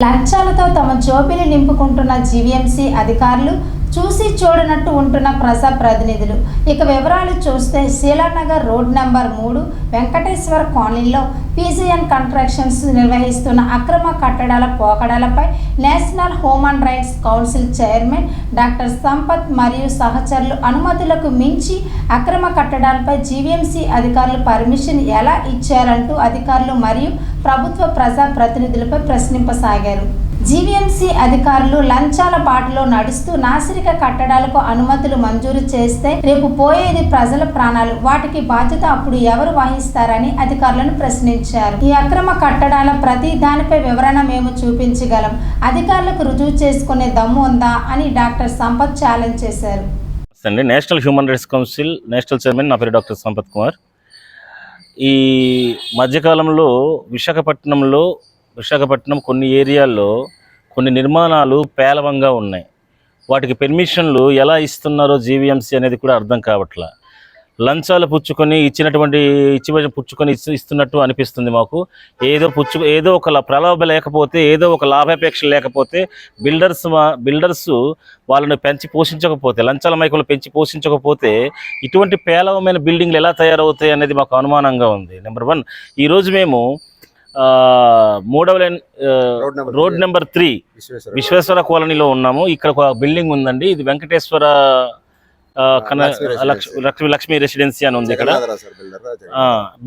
లంచాలతో తమ జోబిని నింపుకుంటున్న జీవీఎంసీ అధికారులు చూసి చూడనట్టు ఉంటున్న ప్రజా ప్రతినిధులు. ఇక వివరాలు చూస్తే శీలానగర్ రోడ్ నెంబర్ మూడు వెంకటేశ్వర కాలనీలో పీజీఎన్ కన్స్ట్రక్షన్స్ నిర్వహిస్తున్న అక్రమ కట్టడాల పోకడాలపై national human rights council chairman doctor Sampath మరియు సహచరులు అనుమతులకు మించి అక్రమ కట్టడాలపై జీవీఎంసీ అధికారులు పర్మిషన్ ఎలా ఇచ్చారంటూ అధికారులు మరియు ప్రభుత్వ ప్రజా ప్రతినిధులపై ప్రశ్నింపసాగారు. జీవీఎంసీ అధికారులు లంచాల పాటలో నడుస్తూ నాసిరిక కట్టడాలకు అనుమతులు మంజూరు చేస్తే రేపు పోయేది ప్రజల ప్రాణాలు. వాటికి బాధ్యత అప్పుడు ఎవరు వహిస్తారని అధికారులను ప్రశ్నించారు. ఈ అక్రమ కట్టడాల ప్రతి దానిపై వివరణ మేము చూపించగలం. అధికారులకు రుజువు చేసుకునే దమ్ము ఉందా అని డాక్టర్ సంపత్ ఛాలెంజ్ చేశారు. అండి national human rights council national chairman నా పేరు డాక్టర్ సంపత్ కుమార్. ఈ మధ్యకాలంలో విశాఖపట్నంలో విశాఖపట్నం కొన్ని ఏరియాల్లో కొన్ని నిర్మాణాలు పేలవంగా ఉన్నాయి. వాటికి పెర్మిషన్లు ఎలా ఇస్తున్నారో జీవీఎంసీ అనేది కూడా అర్థం కావట్లా. లంచాలు పుచ్చుకొని ఇచ్చినటువంటి ఇచ్చి పుచ్చుకొని ఇస్తున్నట్టు అనిపిస్తుంది మాకు. ఏదో పుచ్చు ఏదో ఒక ప్రలోభ లేకపోతే ఏదో ఒక లాభాపేక్ష లేకపోతే బిల్డర్స్ మా- బిల్డర్స్ వాళ్ళని పెంచి పోషించకపోతే లంచాల మైకులు పెంచి పోషించకపోతే ఇటువంటి పేలవమైన బిల్డింగ్లు ఎలా తయారవుతాయి అనేది మాకు అనుమానంగా ఉంది. నెంబర్ వన్ ఈరోజు మేము మూడవ line road number three Visweswara కాలనీలో ఉన్నాము. ఇక్కడ ఒక బిల్డింగ్ ఉందండి. ఇది వెంకటేశ్వర లక్ష్మీ లక్ష్మీ రెసిడెన్సీ అని ఉంది ఇక్కడ.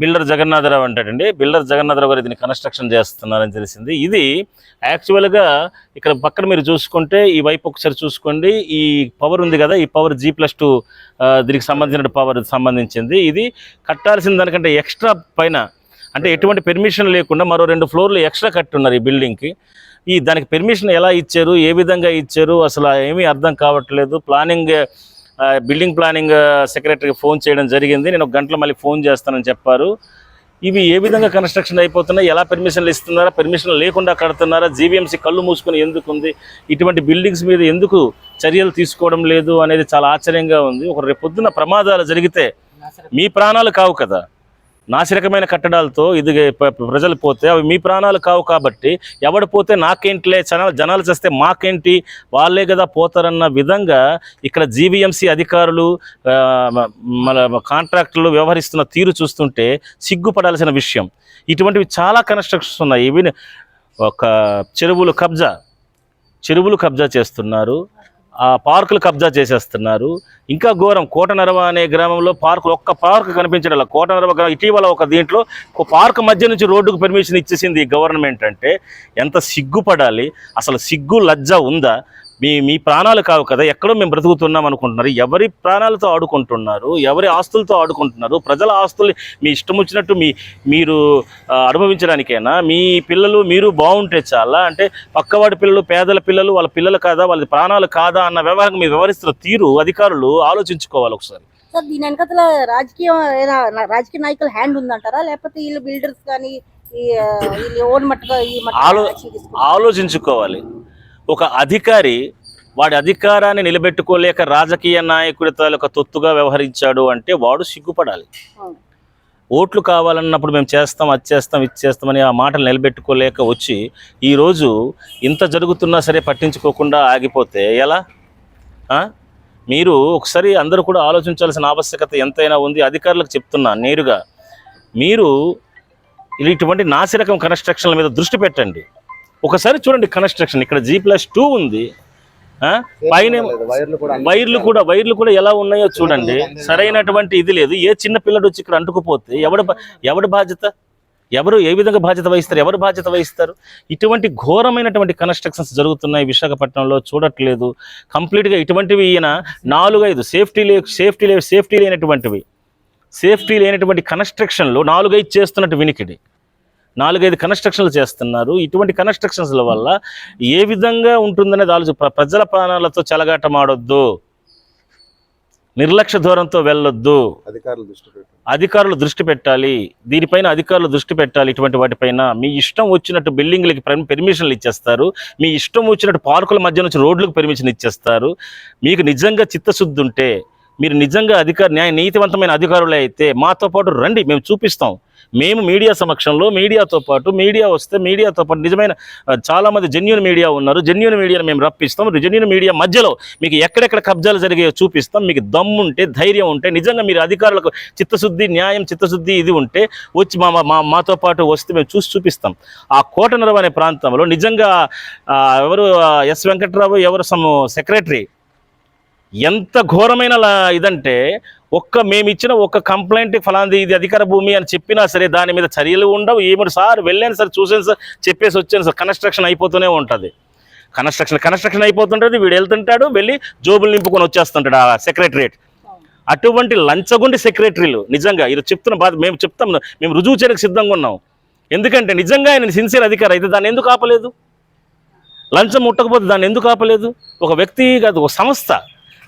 బిల్డర్ జగన్నాథరావు. అంటాడండి. బిల్డర్ జగన్నాథరావు గారు దీన్ని కన్స్ట్రక్షన్ చేస్తున్నారని తెలిసింది. ఇది యాక్చువల్గా ఇక్కడ పక్కన మీరు చూసుకుంటే ఈ వైపు ఒకసారి చూసుకోండి. ఈ పవర్ ఉంది కదా ఈ పవర్ జీ ప్లస్ టూ దీనికి సంబంధించిన పవర్ సంబంధించింది. ఇది కట్టాల్సిన దానికంటే ఎక్స్ట్రా పైన అంటే ఎటువంటి పెర్మిషన్ లేకుండా మరో రెండు ఫ్లోర్లు ఎక్స్ట్రా కట్టున్నారు ఈ బిల్డింగ్కి ఈ దానికి పెర్మిషన్ ఎలా ఇచ్చారు? ఏ విధంగా ఇచ్చారు? అసలు ఏమీ అర్థం కావట్లేదు. ప్లానింగ్ బిల్డింగ్ ప్లానింగ్ సెక్రటరీకి ఫోన్ చేయడం జరిగింది. నేను ఒక గంటలో మళ్ళీ ఫోన్ చేస్తానని చెప్పారు. ఇవి ఏ విధంగా కన్స్ట్రక్షన్ అయిపోతున్నాయి? ఎలా పెర్మిషన్లు ఇస్తున్నారా? పెర్మిషన్ లేకుండా కడుతున్నారా? జీవీఎంసీ కళ్ళు మూసుకొని ఎందుకు ఉంది? ఇటువంటి బిల్డింగ్స్ మీద ఎందుకు చర్యలు తీసుకోవడం లేదు అనేది చాలా ఆశ్చర్యంగా ఉంది. ఒక రేపు పొద్దున ప్రమాదాలు జరిగితే మీ ప్రాణాలు కావు కదా. నాసిరకమైన కట్టడాలతో ఇది ప్రజలు పోతే అవి మీ ప్రాణాలు కావు కాబట్టి ఎవడు పోతే నాకేంటిలే జనాలు జనాలు చేస్తే మాకేంటి? వాళ్ళే కదా పోతారన్న విధంగా ఇక్కడ జీవీఎంసీ అధికారులు మన కాంట్రాక్టులు వ్యవహరిస్తున్న తీరు చూస్తుంటే సిగ్గుపడాల్సిన విషయం. ఇటువంటివి చాలా కన్స్ట్రక్షన్స్ ఉన్నాయి. ఇవి ఒక చెరువులు కబ్జా చెరువులు కబ్జా చేస్తున్నారు. ఆ పార్కులు కబ్జా చేసేస్తున్నారు. ఇంకా ఘోరం కోటనరవ అనే గ్రామంలో పార్కు ఒక్క పార్క్ కనిపించడం కోటనరవ గ్రామం ఇటీవల ఒక దీంట్లో ఒక పార్క్ మధ్య నుంచి రోడ్డుకు పర్మిషన్ ఇచ్చేసింది గవర్నమెంట్ అంటే ఎంత సిగ్గుపడాలి? అసలు సిగ్గు లజ్జ ఉందా? మీ మీ ప్రాణాలు కావు కదా ఎక్కడో మేము బ్రతుకుతున్నాం అనుకుంటున్నారు. ఎవరి ప్రాణాలతో ఆడుకుంటున్నారు ఎవరి ఆస్తులతో ఆడుకుంటున్నారు ప్రజల ఆస్తుల్ని మీ ఇష్టం వచ్చినట్టు మీ మీరు అనుభవించడానికైనా మీ పిల్లలు మీరు బాగుంటే చాలా అంటే పక్కవాడి పిల్లలు పేదల పిల్లలు వాళ్ళ పిల్లలు కాదా వాళ్ళ ప్రాణాలు కాదా అన్న వ్యవహారం మీరు వ్యవహరిస్తున్న తీరు అధికారులు ఆలోచించుకోవాలి ఒకసారి. సార్ దీని వెనకతల రాజకీయ రాజకీయ నాయకుల హ్యాండ్ ఉందంటారా? లేకపోతే వీళ్ళు బిల్డర్స్ కానీ? ఆలోచించుకోవాలి. ఒక అధికారి వాడి అధికారాన్ని నిలబెట్టుకోలేక రాజకీయ నాయకుడి తాలూకా తొత్తుగా వ్యవహరించాడు అంటే వాడు సిగ్గుపడాలి. ఓట్లు కావాలన్నప్పుడు మేము చేస్తాం అది చేస్తాం ఇది చేస్తామని ఆ మాటలు నిలబెట్టుకోలేక వచ్చి ఈరోజు ఇంత జరుగుతున్నా సరే పట్టించుకోకుండా ఆగిపోతే ఎలా? మీరు ఒకసారి అందరూ కూడా ఆలోచించాల్సిన ఆవశ్యకత ఎంతైనా ఉంది అధికారులకు చెప్తున్నా నేరుగా మీరు ఇటువంటి నాసిరకం కన్స్ట్రక్షన్ల మీద దృష్టి పెట్టండి ఒకసారి చూడండి కన్స్ట్రక్షన్. ఇక్కడ జీ ప్లస్ టూ ఉంది? పైన వైర్లు కూడా వైర్లు కూడా ఎలా ఉన్నాయో చూడండి. సరైనటువంటి ఇది లేదు. ఏ చిన్న పిల్లడు వచ్చి ఇక్కడ అంటుకుపోతే ఎవడు ఎవడు బాధ్యత? ఎవరు ఏ విధంగా బాధ్యత వహిస్తారు? ఎవరు బాధ్యత వహిస్తారు? ఇటువంటి ఘోరమైనటువంటి కన్స్ట్రక్షన్స్ జరుగుతున్నాయి విశాఖపట్నంలో చూడట్లేదు. కంప్లీట్గా ఇటువంటివి ఈయన నాలుగైదు సేఫ్టీ లే సేఫ్టీ లే సేఫ్టీ లేనటువంటివి. సేఫ్టీ లేనటువంటి కన్స్ట్రక్షన్లు నాలుగైదు చేస్తున్నట్టు వినికిడి. నాలుగైదు కన్స్ట్రక్షన్లు చేస్తున్నారు. ఇటువంటి కన్స్ట్రక్షన్స్ల వల్ల ఏ విధంగా ఉంటుందనేది ఆలోచన ప్ర- ప్రజల ప్రాణాలతో చెలగాటమాడొద్దు నిర్లక్ష్య ధోరణితో వెళ్ళొద్దు. అధికారులు దృష్టి అధికారులు దృష్టి పెట్టాలి. దీనిపైన అధికారులు దృష్టి పెట్టాలి ఇటువంటి వాటిపైన. మీ ఇష్టం వచ్చినట్టు బిల్డింగ్లకి పర్మి- పెర్మిషన్లు ఇచ్చేస్తారు. మీ ఇష్టం వచ్చినట్టు పార్కుల మధ్య నుంచి రోడ్లకు పెర్మిషన్ ఇచ్చేస్తారు. మీకు నిజంగా చిత్తశుద్ధి ఉంటే మీరు నిజంగా అధికార న్యాయ నీతివంతమైన అధికారులు అయితే మాతో పాటు రండి మేము చూపిస్తాం. మేము మీడియా సమక్షంలో మీడియాతో పాటు మీడియా వస్తే మీడియాతో పాటు నిజమైన చాలామంది జెన్యున్ మీడియా ఉన్నారు. జెన్యున్ మీడియాను మేము రప్పిస్తాం. జెన్యున్ మీడియా మధ్యలో మీకు ఎక్కడెక్కడ కబ్జాలు జరిగాయో చూపిస్తాం. మీకు దమ్ముంటే ధైర్యం ఉంటే నిజంగా మీరు అధికారులకు చిత్తశుద్ధి న్యాయం చిత్తశుద్ధి ఇది ఉంటే వచ్చి మా మా మాతో పాటు వస్తే మేము చూసి చూపిస్తాం. ఆ కోటనరవ అనే ప్రాంతంలో నిజంగా ఎవరు ఎస్ వెంకట్రావు ఎవరు సమ్ సెక్రటరీ? ఎంత ఘోరమైన లా- ఇదంటే ఒక్క మేము ఇచ్చిన ఒక్క కంప్లైంట్ ఫలాంది ఇది అధికార భూమి అని చెప్పినా సరే దాని మీద చర్యలు ఉండవు. ఏమిటి సార్ వెళ్ళాను సార్ చూసాను సార్ చెప్పేసి వచ్చాను సార్. కన్స్ట్రక్షన్ అయిపోతూనే ఉంటుంది. కన్స్ట్రక్షన్ కన్స్ట్రక్షన్ అయిపోతుంటుంది వీడు వెళ్తుంటాడు వెళ్ళి జోబులు నింపుకొని వచ్చేస్తుంటాడు ఆ సెక్రటరేట్. అటువంటి లంచగొండి సెక్రటరీలు నిజంగా ఇది చెప్తున్న బాధ మేము చెప్తాం మేము రుజువు చేయడానికి సిద్ధంగా ఉన్నాం. ఎందుకంటే నిజంగా ఆయన సిన్సియర్ అధికారి అయితే దాన్ని ఎందుకు ఆపలేదు? లంచం ముట్టకపోతే దాన్ని ఎందుకు ఆపలేదు? ఒక వ్యక్తి కాదు ఒక సంస్థ.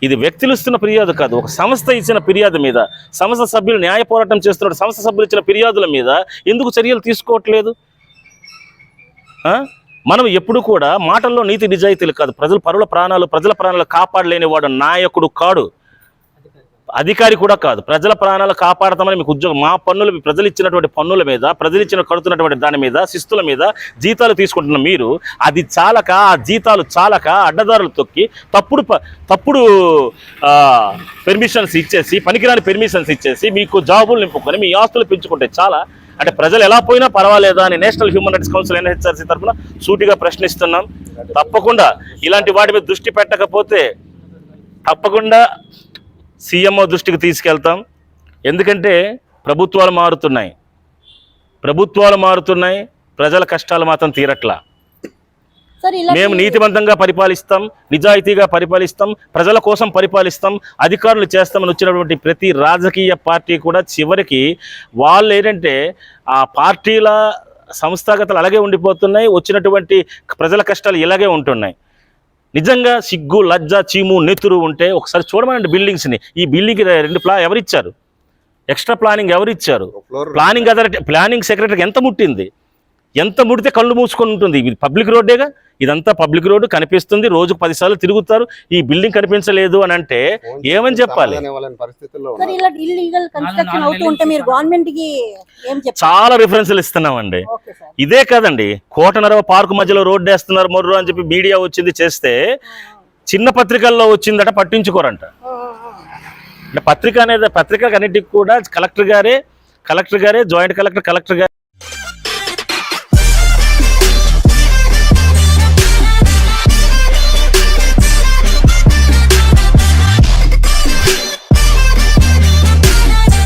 ఇది వ్యక్తులు ఇస్తున్న ఫిర్యాదు కాదు. ఒక సంస్థ ఇచ్చిన ఫిర్యాదు మీద సంస్థ సభ్యులు న్యాయ పోరాటం చేస్తున్న సంస్థ సభ్యులు ఇచ్చిన ఫిర్యాదుల మీద ఎందుకు చర్యలు తీసుకోవట్లేదు? మనం ఎప్పుడు కూడా మాటల్లో నీతి నిజాయితీలు కాదు. ప్రజల పరుల ప్రాణాలు ప్రజల ప్రాణాలు కాపాడలేని వాడు నాయకుడు కాడు. అధికారి కూడా కాదు. ప్రజల ప్రాణాలు కాపాడతామని మీకు ఉద్యోగం మా పన్నులు ప్రజలు ఇచ్చినటువంటి పన్నుల మీద ప్రజలు ఇచ్చిన కడుతున్నటువంటి దాని మీద శిస్తుల మీద జీతాలు తీసుకుంటున్న మీరు అది చాలక ఆ జీతాలు చాలక అడ్డదారులు తొక్కి తప్పుడు ప- తప్పుడు పెర్మిషన్స్ ఇచ్చేసి పనికిరాని పెర్మిషన్స్ ఇచ్చేసి మీకు జాబులు నింపుకొని మీ ఆస్తులు పెంచుకుంటే చాలా. అంటే ప్రజలు ఎలా పోయినా పర్వాలేదా అని national human rights council NHRC తరఫున సూటిగా ప్రశ్నిస్తున్నాం. తప్పకుండా ఇలాంటి వాటి మీద దృష్టి పెట్టకపోతే తప్పకుండా సీఎంఓ దృష్టికి తీసుకెళ్తాం. ఎందుకంటే ప్రభుత్వాలు మారుతున్నాయి. ప్రభుత్వాలు మారుతున్నాయి ప్రజల కష్టాలు మాత్రం తీరట్లా. మేము నీతివంతంగా పరిపాలిస్తాం నిజాయితీగా పరిపాలిస్తాం ప్రజల కోసం పరిపాలిస్తాం అధికారులు చేస్తామని వచ్చినటువంటి ప్రతి రాజకీయ పార్టీ కూడా చివరికి వాళ్ళు ఏంటంటే ఆ పార్టీల సంస్థాగతలు అలాగే ఉండిపోతున్నాయి వచ్చినటువంటి ప్రజల కష్టాలు ఇలాగే ఉంటున్నాయి. నిజంగా సిగ్గు లజ్జ చీము నెత్తురు ఉంటే ఒకసారి చూడమనండి బిల్డింగ్స్ని ఈ బిల్డింగ్కి రెండు ప్లా ఎవరిచ్చారు? ఎక్స్ట్రా ప్లానింగ్ ఎవరిచ్చారు? ఫ్లోర్ ప్లానింగ్ అథారిటీ ప్లానింగ్ సెక్రటరీకి ఎంత ముట్టింది? ఎంత ముడితే కళ్ళు మూసుకొని ఉంటుంది. ఇది పబ్లిక్ రోడ్డేగా ఇదంతా పబ్లిక్ రోడ్డు కనిపిస్తుంది. రోజుకు పదిసార్లు తిరుగుతారు. ఈ బిల్డింగ్ కనిపించలేదు అని అంటే ఏమని చెప్పాలి? వాళ్ళని పరిస్థితుల్లో సార్ ఉన్నారు. ఇలా ఇల్లీగల్ కన్స్ట్రక్షన్ అవుతూ ఉంటే మీరు గవర్నమెంట్కి ఏం చెప్తారు చాలా రిఫరెన్స్లు ఇస్తున్నామండి. ఇదే కదండి కోటనరవ పార్కు మధ్యలో రోడ్డు వేస్తున్నారు మొర్రు అని చెప్పి మీడియా వచ్చింది చేస్తే చిన్న పత్రికల్లో వచ్చిందట పట్టించుకోరంట. అంటే పత్రిక అనేది పత్రిక అన్నిటికి కూడా కలెక్టర్ గారే కలెక్టర్ గారే జాయింట్ కలెక్టర్ కలెక్టర్ గారు